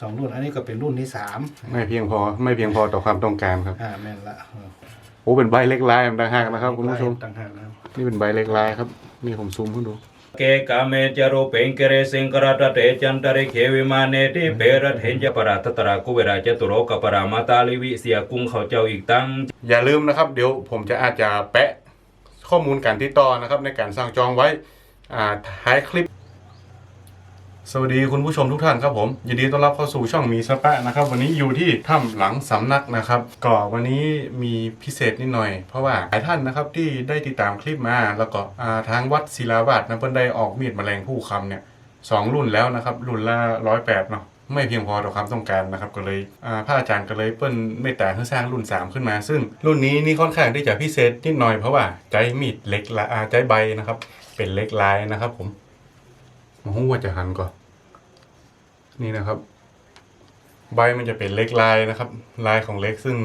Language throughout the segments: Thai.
สองรุ่น อันนี้ก็เป็นรุ่นที่สามไม่เพียงพอไม่เพียงพอต่อความต้องการครับอ่าแม่นละเออโอ้เป็นใบเล็กลายต่างหากนะครับคุณผู้ชมต่างหากนะครับนี่เป็นใบเล็กลายครับ นี่ผมซูมให้ดูเกกาเมจารุเปงเกเรสิงกราตเตจันตริเขวิมาเนติเปรัตเห็นจะปราตตรากุเวราจตุโรกปรามาตาลิวิเสียกุ้งเขาเจ้าอีกตั้ง อย่าลืมนะครับ เดี๋ยวผมจะอาจจะแปะข้อมูลการติดต่อนะครับในการสั่งจองไว้อ่าท้ายคลิป สวัสดีคุณผู้ชมทุกท่านครับผมยินดีต้อนรับเข้าสู่ช่องมีสแปะนะครับ วันนี้อยู่ที่ถ้ำหลังสำนักนะครับก็วันนี้มีพิเศษนิดหน่อย เพราะว่าหลายท่านนะครับที่ได้ติดตามคลิปมา แล้วก็อ่าทางวัดศิลาบาทนะเพิ่นได้ออกมีดแมลงผู้คำเนี่ยสองรุ่นแล้วนะครับ รุ่นละร้อยแปดเนาะไม่เพียงพอต่อความต้องการนะครับก็เลยอ่าพระอาจารย์ก็เลยเปิ้นเมตตาให้สร้างรุ่น 3 ขึ้นมา ซึ่งรุ่นนี้นี่ค่อนข้างที่จะพิเศษนิดหน่อยเพราะว่าใจมีดเล็กละอ่าใจใบนะครับ เป็นเล็กลายนะครับ ผมโอ้โหว่าจะหันก่อน นี่นะครับ ใบมันจะเป็นเล็กลายนะครับ ลายของเล็กซึ่ง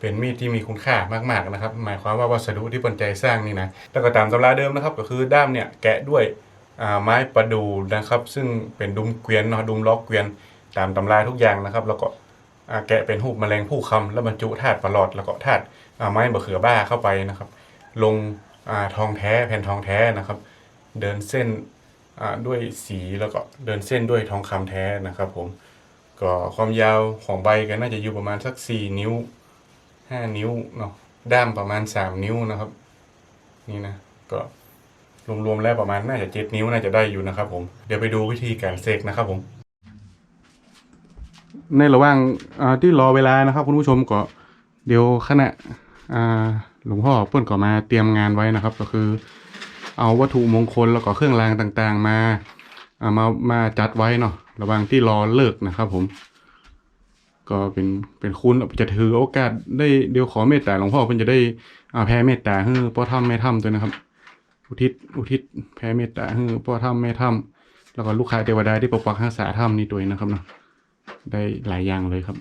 เป็นมีดที่มีคุณค่ามากๆนะครับ หมายความว่าวัสดุที่ปนใจสร้างนี่นะแล้วก็ตามตำราเดิมนะครับ ก็คือด้ามเนี่ยแกะด้วยไม้ประดูนะครับ ซึ่งเป็นดุมเกวียนเนาะดุมล็อกเกวียนตามตำราทุกอย่างนะครับ แล้วก็แกะเป็นหูแมลงผู้คำแล้วบรรจุธาตุประหลอด แล้วก็ธาตุไม้บะเขือบ้าเข้าไปนะครับ ลงอทองแท้แผ่นทองแท้นะครับ เดินเส้น ด้วยสีแล้วก็เดินเส้นด้วยทองคำแท้นะครับผมก็ความยาวของใบก็น่าจะอยู่ประมาณสักสี่นิ้วห้านิ้วเนาะด้ามประมาณสามนิ้วนะครับ นี่นะก็รวมๆแล้วประมาณน่าจะเจ็ดนิ้วน่าจะได้อยู่นะครับผมเดี๋ยวไปดูวิธีการเสกนะครับผมในระหว่างที่รอเวลานะครับคุณผู้ชมก็เดี๋ยวขณะหลวงพ่อเปิ้นก็มาเตรียมงานไว้นะครับ ก็คือ เอาวัตถุมงคลแล้วก็เครื่องรางต่างๆ มาอ่ามามาจัดไว้เนาะระหว่างที่รอเลิกนะครับผม ก็เป็นเป็นคุณจะถือโอกาสได้เดี๋ยวขอเมตตาหลวงพ่อเพิ่นจะได้อ่าแผ่เมตตาให้พ่อถ้ำแม่ถ้ำตัวนะครับ อุทิศอุทิศแผ่เมตตาให้พ่อถ้ำแม่ถ้ำแล้วก็ลูกค้าเทวดาที่ปกปักรักษาถ้ำนี่ตัวนะครับเนาะได้หลายอย่างเลยครับ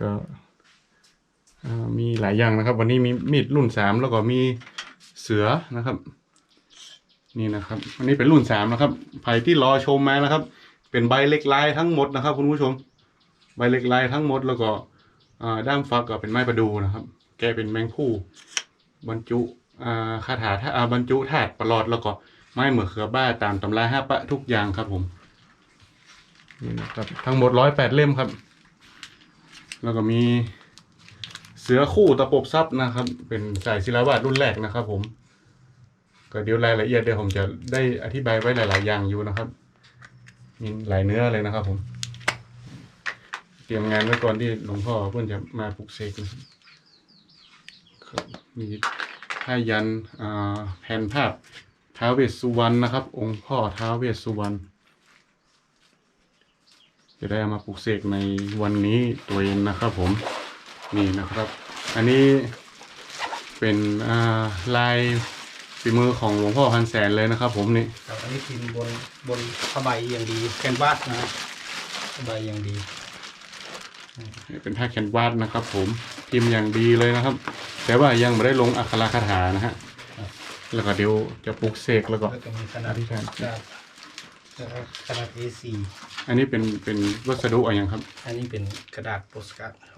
ก็ มีหลายอย่างนะครับ วันนี้มีมีดรุ่นสามแล้วก็มีเสือนะครับ นี่นะครับอันนี้เป็นรุ่นสามนะครับใครที่รอชมมานะครับ เป็นใบเล็กลายทั้งหมดนะครับ คุณผู้ชม ใบเล็กลายทั้งหมดแล้วก็ด้ามฟักก็เป็นไม้ประดูนะครับ แกเป็นแมงผู้บรรจุคาถาถ้าบรรจุถาดประหลอดแล้วก็ไม้เหมือเขือบ้าตามตำราห้าปะทุกอย่างครับผมนี่นะครับทั้งหมดร้อยแปดเล่มครับ แล้วก็มี สือคู่ตะปบซับนะครับ เป็นสายศิลาวาดรุ่นแรกนะครับ ผม ก็เดี๋ยวรายละเอียดเดี๋ยวผมจะได้อธิบายไว้หลาย ๆ อย่างอยู่นะครับมีหลายเนื้อเลยนะครับ ผม เตรียมงานไว้ก่อนที่หลวงพ่อเพื่อนจะมาปลุกเสกนะครับมีผ้ายันแผ่นภาพท้าวเวสสุวรรณนะครับ องค์พ่อท้าวเวสสุวรรณจะได้เอามาปลุกเสกในวันนี้ตัวเองนะครับผม นี่นะครับ อันนี้เป็นอ่าลายฝีมือของหลวงพ่อพันแสนเลยนะครับ ผมนี่ครับอันนี้พิมพ์บนบนผ้าใบอย่างดีแคนวาสนะครับผ้าใบอย่างดีนี่เป็นผ้าแคนวาสนะครับ ผมพิมพ์อย่างดีเลยนะครับ แต่ว่ายังไม่ได้ลงอักขระคาถานะฮะแล้วก็เดี๋ยวจะปลุกเสกแล้วก็แล้วก็มีขนาดอธิษฐานครับแล้วก็ขนาด A4 อันนี้เป็นเป็นวัสดุอะไรอย่างครับ อันนี้เป็นกระดาษโปสการ์ดครับ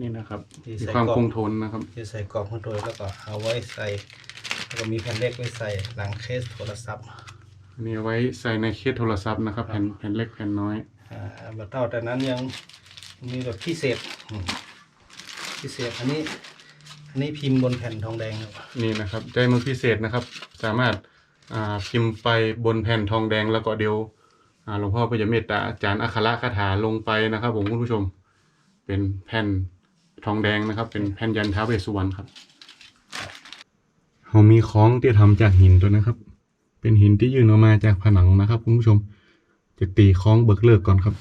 นี่นะครับที่มีใส่ความกล่อง คงทนนะครับ ที่ใส่กรอบข้างตัวแล้วก็เอาไว้ใส่ แล้วก็มีแผ่นเล็กไว้ใส่หลังเคสโทรศัพท์อันนี้เอาไว้ใส่ในเคสโทรศัพท์นะครับ แผ่นแผ่นเล็กแผ่นน้อย อ่าแบบเท่าแต่นั้นยังมีแบบพิเศษอืมพิเศษอันนี้ อันนี้พิมพ์บนแผ่นทองแดงครับนี่นะครับใจมือพิเศษนะครับ สามารถอ่าพิมพ์ไปบนแผ่นทองแดงแล้วก็เดี๋ยวอ่าหลวงพ่อพระยาเมตตาอาจารย์อัคคระคาถาลงไปนะครับ ผมคุณผู้ชม เป็นแผ่น ทองแดงนะครับ เป็นแผ่นยันท้าวเวสสุวรรณครับเรามีคล้องที่ทำจากหินตัวนะครับ เป็นหินที่ยื่นออกมาจากผนังนะครับคุณผู้ชม จะตีคล้องเบิกเลิกก่อนครับ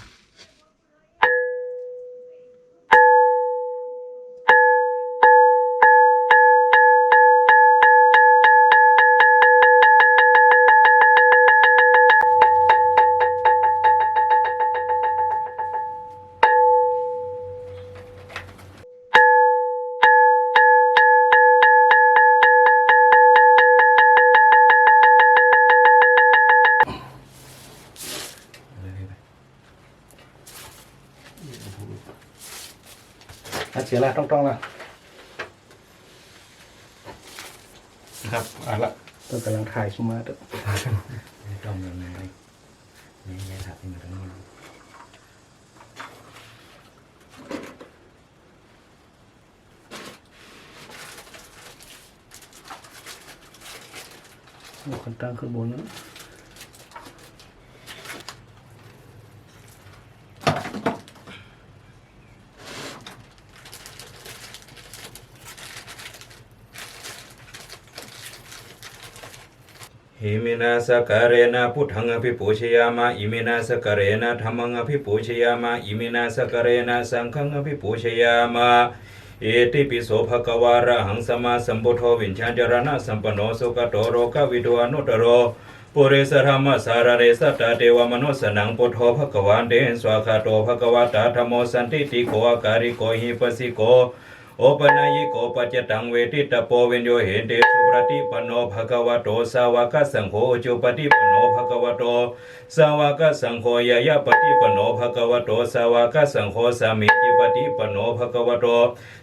เสียละต้องต้องละนะครับอะละต้องกำลังถ่ายขึ้นมาเด้อไม่ต้องเลยนะนี่ยายถัดมาตรงนี้โอ้คนตั้งขึ้นบนนะ หิ มินาสการเรนะพุทธังอภิปูชยามาอิมินาสการเรนะธรรมังอภิปูชยามาอิมินาสการเรนะสังฆังอภิปูชยามาเอติปิโสภควาระหังสมาสัมพุทโธวิญญาจารณะสัมปนโนสุขโตโรกวิโดอนุตโรปุเรสธรรมสารเรสัตตเทวมนุสนังพุทโธภควานเดนสวาคาโตภควตาธรรมโมสันติติโกอาการิโกหิปสิโก โอปนายโกปัจจตังเวทิตโปวินโยเหเตสุปฏิปโนภะควโตสาวกสังโฆจุปฏิปโนภะควโตสาวกสังโฆยายาปฏิปโนภะควโตสาวกสังโฆสามิจิปฏิปโนภะควโต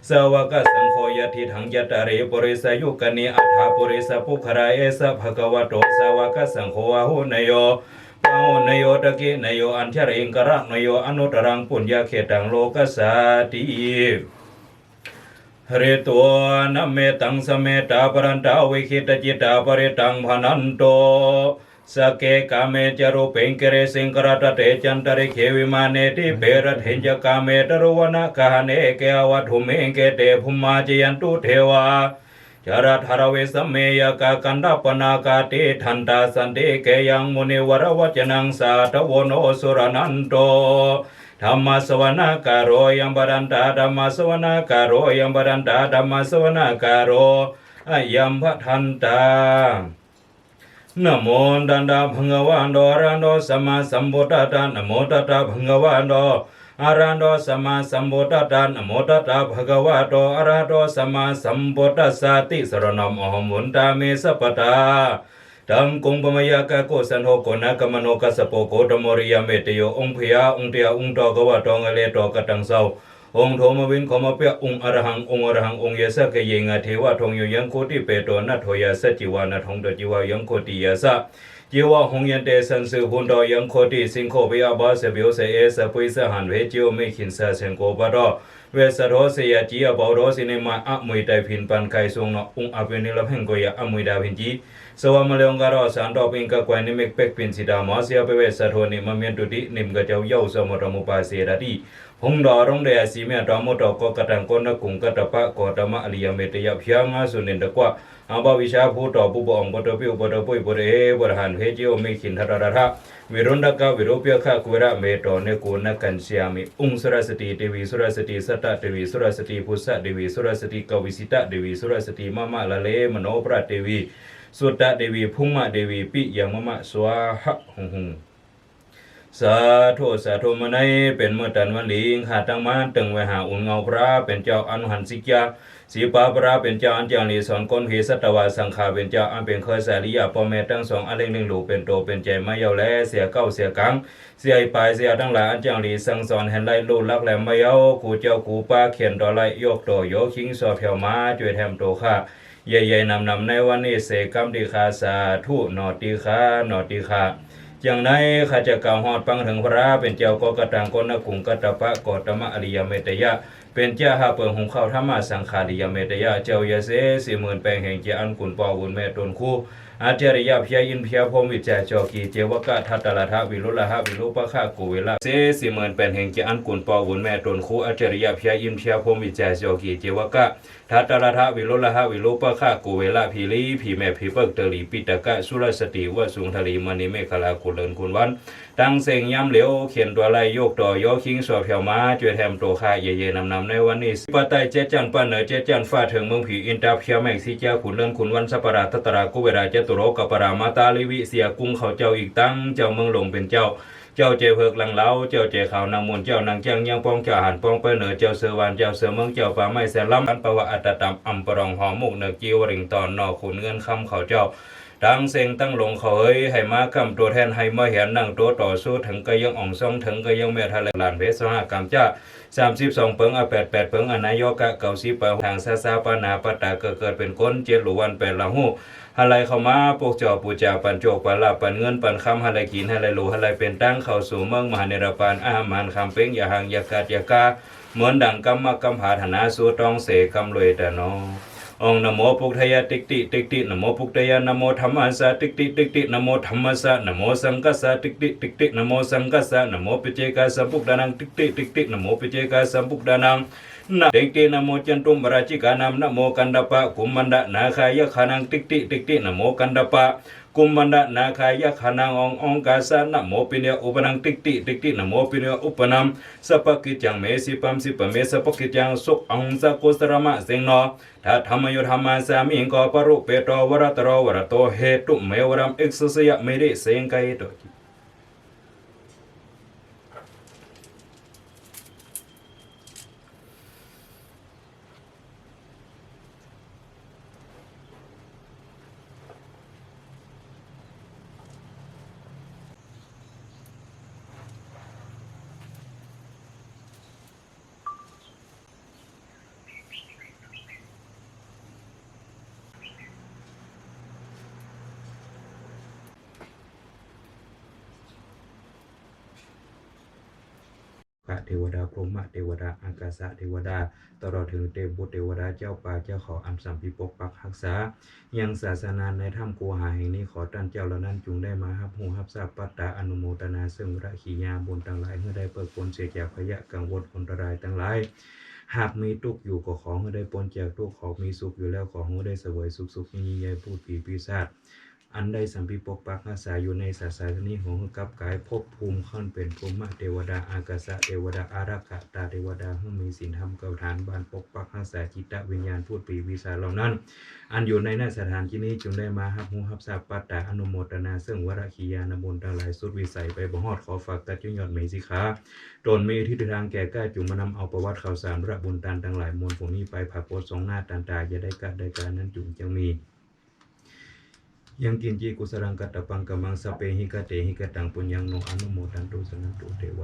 สาวกสังโฆยทิถังยตะเรปุริสยุกนิอัฏฐาปุริสปุขราเอสภะควโตสาวกสังโฆวะหุนโยปาวนโยตะเกนโยอัญชริงกระนโยอนุตรังปุญญาเขตังโลกัสสาติเรตัวนัมเมตังสเมตาปรันตาวิคิตจิตาปริตังพนันโตสเกกาเมจารุเปงเกเรสิงกระตเตจันตริเขวิมาเนติเปรตเห็นจกาเมตรุวนะกาเนเกอวัตุเมเกเตภุมมาจยันตุเทวาจารัทหรเวสเมยกากันดาปนากาเตทันตาสันเตเกยังมุนิวรวจนังสาทวโนสุรนันโต ธรรมสวนาการโรยัมบรันตาธรรมสวนาการโรยัมบรันตาธรรมสวนาการโรอายัมพะทันตานโมดันดาพังวันโดอรันโดสัมมาสัมพุทธัสสะนโมตัสสะพังวันโดอารันโดสัมมาสัมพุทธัสสะนโมตัสสะภะคะวะโตอะระหะโตสัมมาสัมพุทธสติสรณมอหมุนตาเมสัพพตา ตังกุงปมยากะโกสันโหโกนะกมโนกัสสะโปโกตมริยเมตโยองค์พยาองค์เตียองค์ตอกวะตองอเลตอกะตังเซาองค์โทมวินขมเปียองค์อรหังองค์อรหังองค์ยะสะเกยงะเทวะทองโยยังโคติเปโตนะโทยะสะจิวานะทองตจิวายังโคติยะสะจิวะหงยันเตสันสือหุนดอยังโคติสิงโคเปียบาสเบิยวเสเอสะปุยสะหันเวจิโอเมขินสะเซงโกบะดอ เวสโรเสียจียบอโรสิเนมาอะมวยไตพินปันไคทรงเนาะองอาเปนิลเพ่งโกยอะมวยดาพินจีสวามะเลงการอสันดอปิงกะกวยนิเมกเป็กปินสิดามาเสียเปเวสะโทนิมะเมียนตุตินิมกะเจ้าเยาสมรมุปาเสดาติหงดอรงเดอสีเมียตอมตอกกะตังกนกุงกะตะปะกอตมะอริยเมตยะพยางาสุนินตะกวะอาบาวิชาภูต Mironda ka Viropya ka Kwera Meto ne Kona Kansiami Ung Sarasati Devi Sarasati Sata Devi Sarasati Pusa Devi Sarasati Kavisita Devi Sarasati Mama Lale Manopra Devi Sota Devi Phuma Devi Pi Yang Mama Swaha Hung Hung สาธุสาธุมาในเป็นเมื่อตันวันหลิงขาดตั้งมาตึงไว้หาอุ่นเงาพระเป็นเจ้าอนุหันสิกยาสีปาพระเป็นเจ้าอันจางลีสอนก้นเพสัตวาสังขาเป็นเจ้าอันเป็นเคยสาริยาพ่อแม่ทั้งสองอันเล็งเล็งหลูเป็นโตเป็นใจไม่เยาแลเสียเก้าเสียกังเสียปลายเสียทั้งหลายอันจางลีสั่งสอนแห่งไรลูกลักแหลมไม่เยากูเจ้ากูป้าเขียนดอไลยกโตโยคิงสอเพียวมาจวยแถมโตข้าใหญ่ๆนำนำในวันนี้เสกัมดีคาสาธุนอติคานอติคา อย่างในข้าจะกล่าวหอดปังถึงพระเป็นเจ้าก็กระตังกนกุงกตะปะกอตมะอริยเมตยะ เป็นเจ้าหาเปิงหุงข้าวธรรมะสังขาริยเมตยะ เจ้ายาเสสี่หมื่นแปลงแห่งเจ้าอันกุนปอวุนแม่ตนคู่ อาเจริยาเพียอินเพียพรมวิจัยจอกีเจวกะทัตตละทะวิรุละหะวิรุปะฆะกูเวละเซสี่หมื่นแปลงแห่งเจอันกุนปอวุนแม่ตนคูอาจริยาเพียอินเพียพรมวิจัยจอกีเจวกะทัตตละทะวิโรละหะวิรุปะฆะกูเวละพีลีพีแม่พีเปิกเตลีปิตะกะสุรสติวะสุงทลีมณีเมฆลากุเลินคุณวันตั้งเสียงย้ำเหลียวเขียนตัวไรโยกต่อยอคิงสอบเพียวมาจวยแถมตัวค่าเย่ๆนำนำในวันนี้ปะไตเจจันปะเหนือเจจันฟ้าถึงเมืองผีอินตาเพียวแม็กซิเจ้าขุนเลินขุนวันสัปราทัตตรากุเวราเจตุโรกับปรามาตาลิวิเสียกุ้งเขาเจ้าอีกตั้งเจ้าเมืองหลงเป็นเจ้าเจ้าเจเพิกหลังเล้าเจ้าเจขาวนางมนเจ้านางเจ้างยังป้องเจ้าหันป้องไปเหนือเจ้าเสือวานเจ้าเสือเมืองเจ้าป่าไม้แสล้ำอันปะวะอัตตะตำอัมปรองหอมุกเหนือกิวริงตอนนอขุนเงินคำเขาเจ้า ตั้งเซ็งตั้งหลงเขอยให้มาคำตัวแทนให้มาเห็นนั่งตัวต่อสู้ถึงก็ยังอ่องซ่องถึงก็ยังเมียทะเลลานเพชรสหกรรมจ้าสามสิบสองเปิงอแปดแปดเปิงอนายกะเก่าสิบปทางซาซาปานาปตาเกิดเกิดเป็นก้นเจ็ดหลวันแปดละหูอะไรเข้ามาปกจอปูจาปันโจกปันลาบปันเงินปันคำอะไรกินอะไรรูอะไรเป็นตั้งเข้าสู่เมืองมหาเนรปานอาหารมันคำเป้งอย่าห่างอย่ากาดอย่ากาเหมือนดังกำมะกำผาธนาสู้ต้องเสกำรวยแต่นอ องนโมพุทธายาติกติติกตินโมพุทธายานโมธรรมสะติกติติกตินโมธรรมสะนโมสังกัสสะติกติติกตินโมสังกัสสะนโมปิเจกาสัมปุกดานังติกติติกตินโมปิเจกาสัมปุกดานังนะติกตินโมจันตุมบราชิกานามนโมกันดปะกุมมันดะนาคายะขานังติกติติกตินโมกันดปะ กุมมันดะนาคายะขานังององกาสะนโมปิเนอุปนังติกติติกตินโมปิเนอุปนัมสัพกิจังเมสิปัมสิปเมสัพกิจังสุของสกุสรมะเสงนอถ้าธรรมยุธรรมาสามิงกอปรุเปโตวรตโรวรโตเหตุเมวรัมเอกสสยะเมริเสงไกโตะเทวดาพรหมเทวดาอากาศเทวดา ตลอดถึงเทบุตรเทวดาเจ้าป่าเจ้าเขาอันสัมพิปกปักรักษา ยังศาสนาในถ้ำกูหาแห่งนี้ขอท่านเจ้าเหล่านั้นจุงได้มาฮับหูฮับทราบปัตตาอนุโมทนาซึ่งระขียาบุญต่างหลายเมื่อได้เปิดปนเสียจากพยะกังวลอันตรายทั้งหลายหากมีทุกข์อยู่ก็ขอให้ได้ปนจากทุกข์ขอมีสุขอยู่แล้วขอให้ได้เสวยสุขสุขยิ่งใหญ่พูดผีปีศาจ อันใดสัมพิปกปักอาศัยอยู่ในศาสนานี้ของกับกายภพภูมิขั้นเป็นภูมิเทวดาอากาศะเทวดาอารักขะตาเทวดาให้มีศีลธรรมเก่าฐานบานปกปักอาศัยจิตตวิญญาณพูดปีวิสาเหล่านั้น อันอยู่ในหน้าสถานที่นี้จึงได้มาฮับหูฮับทราปัตตาอนุโมทนา ซึ่งวรคียานบุญทั้งหลายสุดวิสัยไปบ่ฮอดขอฝากตัดจุยอดเมสิขาตนมีที่ทางแก่กล้าจุงมานำเอาประวัติข่าวสารระบุญตานทั้งหลายมวลพวกนี้ไปผักโพสสองหน้าตานตาอย่าได้กะได้การนั้นจุงจังมี ยังกินจีกุสรังกัตตปังกมังสเปหิกะเตหิกะตังปุญญังโนอนุโมทันตุสนันตุเทว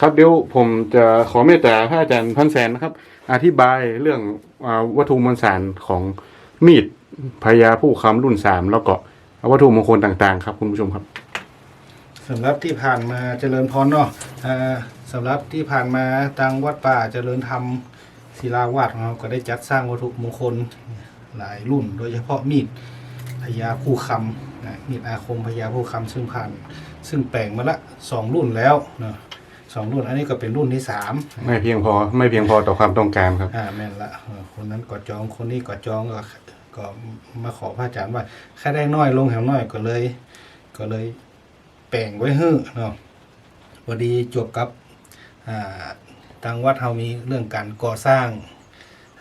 ครับเดี๋ยวผมจะขอเมตตาพระอาจารย์พันแสนนะครับ อธิบายเรื่องอวัตถุมวลสารของมีดพญาผู้คำรุ่นสามแล้วก็วัตถุมงคลต่างๆ ครับ คุณผู้ชมครับสำหรับที่ผ่านมาเจริญพรเนาะอ่าสำหรับที่ผ่านมาทางวัดป่าเจริญธรรมศิลาวาดของเราก็ได้จัดสร้างวัตถุมงคลหลายรุ่น โดยเฉพาะมีดพญาคู่คำมีดอาคมพญาคู่คำซึ่งผ่าน ซึ่งแปลงมาละสองรุ่นแล้วเนาะ สองรุ่น อันนี้ก็เป็นรุ่นที่สามไม่เพียงพอไม่เพียงพอต่อความต้องการครับ อ่าแม่นละเออคนนั้นก็จองคนนี้ก็จองก็ก็มาขอพระอาจารย์ว่าแค่ได้น้อยลงแถวน้อยก็เลย ก็เลยแป่งไว้เฮ้อเนาะพอดีจบกับอ่าทางวัดเฮามีเรื่องการก่อสร้าง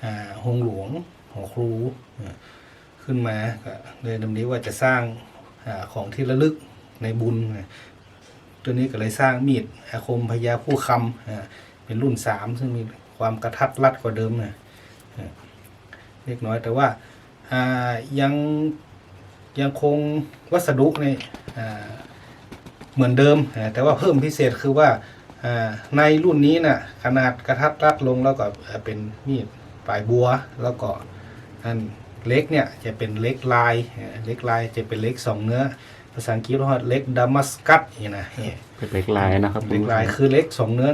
อ่าโรงหลวงหอครูเออขึ้นมาก็เลยดำนี้ว่าจะสร้างอาของที่ระลึกในบุญไง ตัวนี้ก็เลยสร้างมีดอาคมพญาผู้คำเป็นรุ่นสามซึ่งมีความกระทัดรัดกว่าเดิมนะอ่าเล็กน้อยแต่ว่าายังยังคงวัสดุในอ่เหมือนเดิม แต่ว่าเพิ่มพิเศษคือว่าาในรุ่นนี้น่ะขนาดกระทัดรัดลงแล้วก็เป็นมีดปลายบัวแล้วก็อันเล็กเนี่ยจะเป็นเล็กลายเล็กลายจะเป็นเล็กสองเนื้อ ภาษาอังกฤษเรียกว่าเล็กดามัสกัสนี่นะนี่เป็นเหล็กลายนะครับเล็กลายคือเล็กสองเนื้อ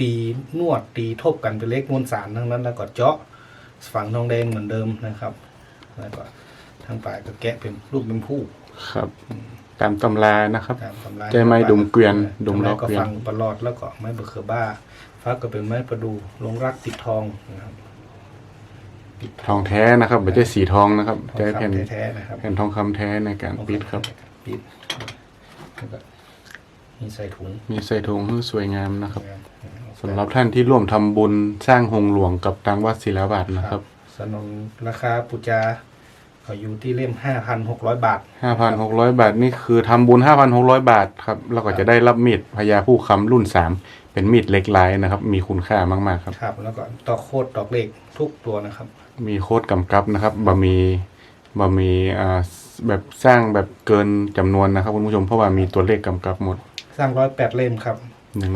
ตีนวดตีทบกันเป็นเล็กมวลสารทั้งนั้นแล้วก็เจาะฝังทองแดงเหมือนเดิมนะครับแล้วก็ทางปลายก็แกะเป็นรูปเป็นผู้ครับ ตามตำรานะครับตามตำราใจไม้ดุมเกวียนดุมล้อก็เกวียนฟังประหลอดแล้วก็ไม้เบอร์เคอร์บ้าฟักก็เป็นไม้ประดูลงรักติดทองนะครับปิดทองแท้นะครับไม่ใช่สีทองนะครับทองแต่แผ่นคำแท้ๆนะครับแผ่นทองคำแท้ในการปิดครับ ปิดแล้วก็มีใส่ถุงมีใส่ถุงให้สวยงามนะครับนะครับสำหรับท่านที่ร่วมทำบุญสร้างหงหลวงกับทางวัดศิลาบาทนะครับ สนนราคาปูจาเขาอยู่ที่เล่มห้าพันหกร้อยบาท 5,600 บาทนี่คือทำบุญ 5,600 บาทครับแล้วก็จะได้รับมีดพญาผู้คำรุ่น 3 เป็นมีดเล็กลายนะครับ มีคุณค่ามากๆครับ ครับ แล้วก็ตอกโคดตอกเลขทุกตัวนะครับ มีโค้ดกำกับนะครับบะมี บะมีอ่าแบบสร้างแบบเกินจำนวนนะครับคุณผู้ชมเพราะว่ามีตัวเลขกำกับหมดสร้างร้อยแปดเล่มครับ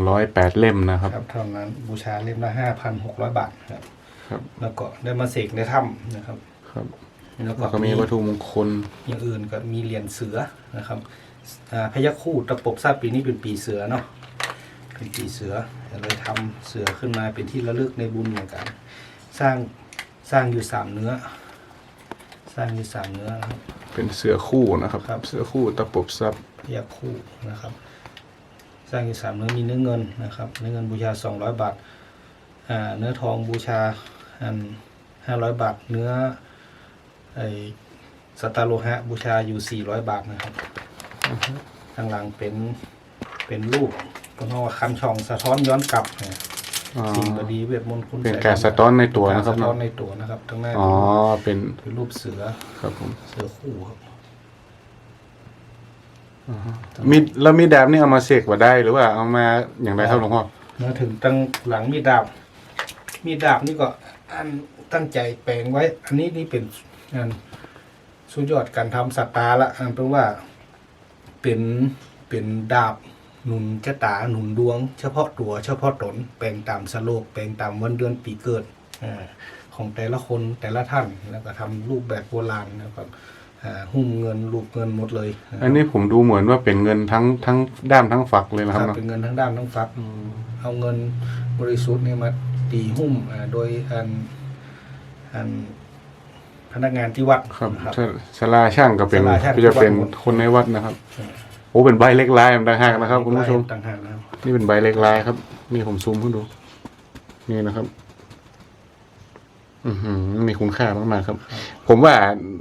108เล่มนะครับ ครับเท่านั้นบูชาเล่มละห้าพันหกร้อยบาทครับ ครับ แล้วก็ได้มาเสกในถ้ำนะครับครับแล้วก็แล้วก็มีวัตถุมงคล อย่างอื่นก็มีเหรียญเสือนะครับอ่าพยัคฆ์คู่ตะปบทราบปีนี้เป็นปีเสือเนาะเป็นปีเสือเลยทำเสือขึ้นมาเป็นที่ระลึกในบุญเหมือนกัน สร้างสร้างอยู่สามเนื้อ สร้างอยู่สามเนื้อนะครับ เป็นเสือคู่นะครับ ครับ เสือคู่ตะปบซับพยัคฆ์คู่นะครับ สร้างอยู่สามเนื้อมีเนื้อเงินนะครับเนื้อเงินบูชาสองร้อยบาทอ่าเนื้อทองบูชาอันห้าร้อยบาท เนื้อไอสตาร์โลหะบูชาอยู่สี่ร้อยบาทนะครับข้างหลังเป็นเป็นรูปก็เรียกว่าคันช่องสะท้อนย้อนกลับเนี่ย อ๋อ สิ่งบดีเวทมนต์คุณเป็นใส่การสะท้อนในตัวนะครับกาสะท้อนเนาะในตัวนะครับทั้งหน้าอ๋อเป็นเป็นรูปเสือครับผมเสือคู่ครับมีดแล้วมีดดาบนี่เอามาเสกว่าได้หรือว่าเอามาอย่างไรครับหลวงพ่อมาถึงตั้งหลังมีดดาบ มีดดาบนี่ก็อันตั้งใจแปลงไว้ อันนี้นี่เป็นอันสุดยอดการทำสัตตาละอันเป็นว่า เป็นเป็นดาบ หนุนชะตาหนุนดวง เฉพาะตัวเฉพาะตนแปลงตามสโลกแปลงตามวันเดือนปีเกิดอาของแต่ละคนแต่ละท่านแล้วก็ทำรูปแบบโบราณนะครับอ่าหุ้มเงินรูปเงินหมดเลย อันนี้ผมดูเหมือนว่าเป็นเงินทั้งทั้งด้ามทั้งฝักเลยนะคครัรับบเป็นเงินทั้งด้านทั้งฟักเอาเงินบริสุทธิ์เนี่ยมาตีหุ้มอ่าโดยอันอันพนักงานที่วัดครับนะครับถ้าสลาช่างก็เป็นศาลาช่างก็จะเป็นที่วัดคนในวัดนะครับ อืมโอ้เป็นใบเล็กลายต่างหากนะครับ คุณผู้ชมต่างหากนะครับนี่เป็นใบเล็กลายครับ นี่ผมซูมให้ดู นี่นะครับ อือหือมีคุณค่ามากๆครับ ผมว่า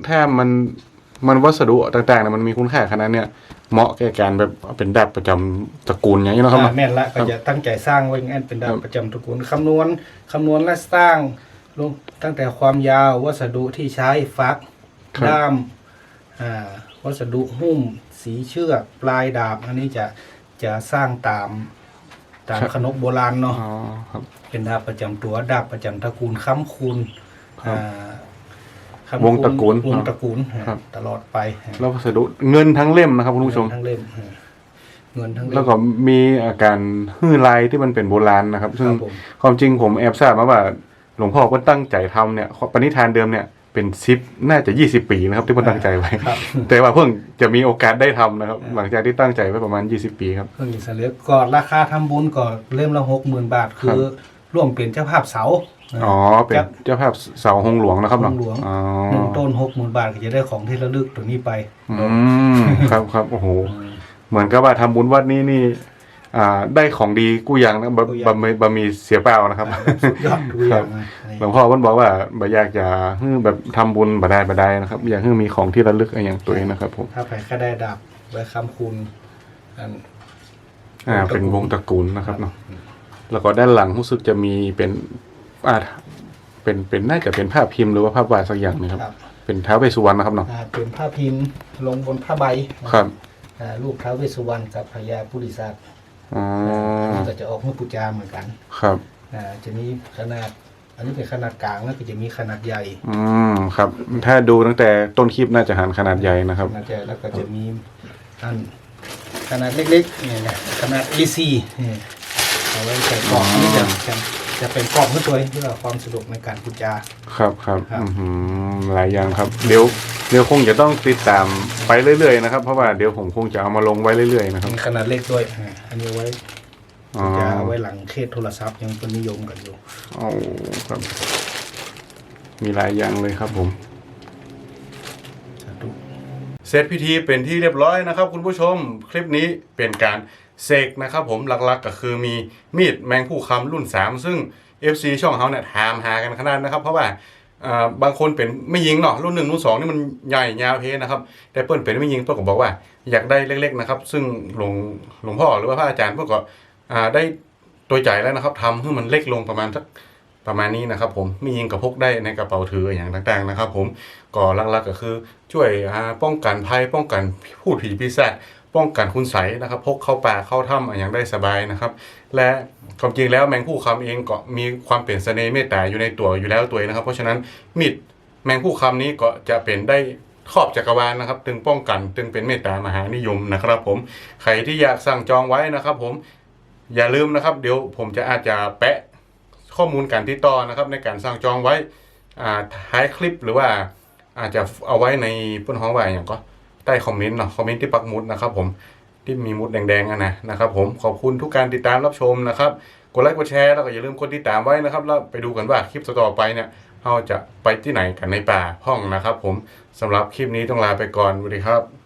ถ้ามันมันวัสดุต่างๆเนี่ยมันมีคุณค่าขนาดเนี้ยเหมาะแก่การแบบเอาเป็นดาบประจำตระกูลอย่างนี้นะครับอ่าแม่นละก็จะตั้งใจสร้างไว้งั้นเป็นดาครับบประจำตระกูลคำนวณคำนวณและสร้างลงตั้งแต่ความยาววัสดุที่ใช้ฟักครับด้ามอ่า วัสดุหุ้มสีเชือกปลายดาบ อันนี้จะจะสร้างตามตามขนบโบราณเนาะอ๋อครับ เป็นดาบประจำตัวดาบประจำตระกูลค้ำคูณครับ อ่าค้ำวงตระกูลวงตระกูลครับ ตลอดไปแล้ววัสดุเงินทั้งเล่มนะครับคุณผู้ชม เงินทั้งเล่มเงินทั้งเล่ม แล้วก็มีอาการฮื้อลายที่มันเป็นโบราณนะครับคซึ่งรับผม ความจริงผมแอบทราบมาว่า หลวงพ่อก็ตั้งใจทำเนี่ยปณิธานเดิมเนี่ย เป็นซิปน่าจะยี่สิบปีนะครับ ที่ผมตั้งใจไว้ครับแต่ว่าเพิ่งจะมีโอกาสได้ทำนะครับ หลังจากที่ตั้งใจไว้ประมาณ 20 ปีครับเพิ่งอิสราเอลก็ราคาทำบุญก็เล่มละหกหมื่นบาท คือร่วมเป็นเจ้าภาพเสาอ๋อเป็นเจ้าภาพเสาหงหลวงนะครับเนาะหงหลวงอ๋อหนึ่งต้นหกหมื่นบาทก็จะได้ของที่ระลึกตัวนี้ไปอืมครับครับโอ้โหเหมือนกับว่าทำบุญวัดนี้นี่ อ่าได้ของดีกู้อย่างนะบะกู้อย่าง บะมีบะมีเสียเปล่านะครับแบบสุดยอดทุกอย่างนะหลวงพ่อเพิ่นบอกว่าบ่อยากจะให้แบบทำบุญบ่ได้บ่ได้นะครับ อยากให้มีของที่ระลึกอะไรอย่างตัวเองนะครับผมถ้าไปแค่ได้ดาบไว้ค้ำคูณอัน อ่าเป็นวงตระกูลนะครับเนาะแล้วก็ด้านหลังรู้สึกจะมีเป็นอ่าเป็นเป็นน่าจะเป็นภาพพิมพ์หรือว่าภาพวาดสักอย่างนะครับ ครับ เป็นท้าวเวสสุวรรณนะครับเนาะอ่าเป็นผ้าพิมพ์ลงบนผ้าใบครับ อ่ารูปท้าวเวสสุวรรณกับพญาปุริศาส อ๋ออันนี้ก็จะออกเมื่อปูจาเหมือนกันครับอ่าจะมีขนาด อันนี้เป็นขนาดกลางแล้วก็จะมีขนาดใหญ่อืมครับ ถ้าดูตั้งแต่ต้นคลิปน่าจะหันขนาดใหญ่นะครับ ขนาดใหญ่แล้วก็จะมีอันขนาดเล็กๆเนี่ยนะขนาด AC นี่เอาไว้ใส่กล่องนี่จะจะ จะเป็นกล่องเพื่อตัวเองเพื่อความสะดวกในการปูจา ครับครับครับ อือหือหลายอย่างครับ เดี๋ยวเดี๋ยวคงจะต้องติดตามไปเรื่อยๆนะครับ เพราะว่าเดี๋ยวผมคงจะเอามาลงไว้เรื่อยๆนะครับมีขนาดเล็กด้วยอ่าอันนี้เอาไว้อ๋อจะเอาไว้หลังเคสโทรศัพท์ยังเป็นนิยมกันอยู่เอาครับ มีหลายอย่างเลยครับผม สาธุ เสร็จพิธีเป็นที่เรียบร้อยนะครับ คุณผู้ชมคลิปนี้เป็นการ เสกนะครับผมหลักๆก็คือมีมีดแมงผู้คำรุ่น 3 ซึ่ง FC ช่องเขาเนี่ยถามหากันขนาดนะครับ เพราะว่าบางคนเป็นไม่ยิงเนาะรุ่นหนึ่งรุ่นสองนี่มันใหญ่ยาวเพนะครับ แต่เปิ้ลเป็นไม่ยิงเปิ้ลก็บอกว่าอยากได้เล็ก ๆนะครับ ซึ่งหลวงหลวงพ่อหรือว่าพระอาจารย์เปิ้ลก็ได้ตัวใจแล้วนะครับทำให้มันเล็กลงประมาณสักประมาณนี้นะครับผมไม่ยิงกับพกได้ในกระเป๋าถืออย่างต่างๆนะครับ ผมก็หลักๆก็คือช่วยป้องกันภัยป้องกันพูดผีปีศาจ ป้องกันคุณใสยนะครับ พกเข้าป่าเข้าถ้ำอย่างได้สบายนะครับ และความจริงแล้วแมงผู้คำเองก็มีความเปลี่ยนเสน่ห์เมตตาอยู่ในตัวอยู่แล้วตัวนะครับ เพราะฉะนั้นมีดแมงผู้คำนี้ก็จะเป็นได้ครอบจักรวาลนะครับตึงป้องกันตึงเป็นเมตตามหานิยมนะครับ ผมใครที่อยากสั่งจองไว้นะครับ ผมอย่าลืมนะครับ เดี๋ยวผมจะอาจจะแปะข้อมูลการติดต่อนะครับ ในการสั่งจองไว้ท้ายคลิปหรือว่าอาจจะเอาไว้ในป้นห้องไว้อย่างก็ ใต้คอมเมนต์เนาะคอมเมนต์ที่ปักมุดนะครับผมที่มีมุดแดงๆอะนะนะครับผมขอบคุณทุกการติดตามรับชมนะครับกดไลค์กดแชร์แล้วก็อย่าลืมกดติดตามไว้นะครับแล้วไปดูกันว่าคลิปต่อไปเนี่ยเราจะไปที่ไหนกันในป่าห้องนะครับ ผมสำหรับคลิปนี้ต้องลาไปก่อนสวัสดีครับ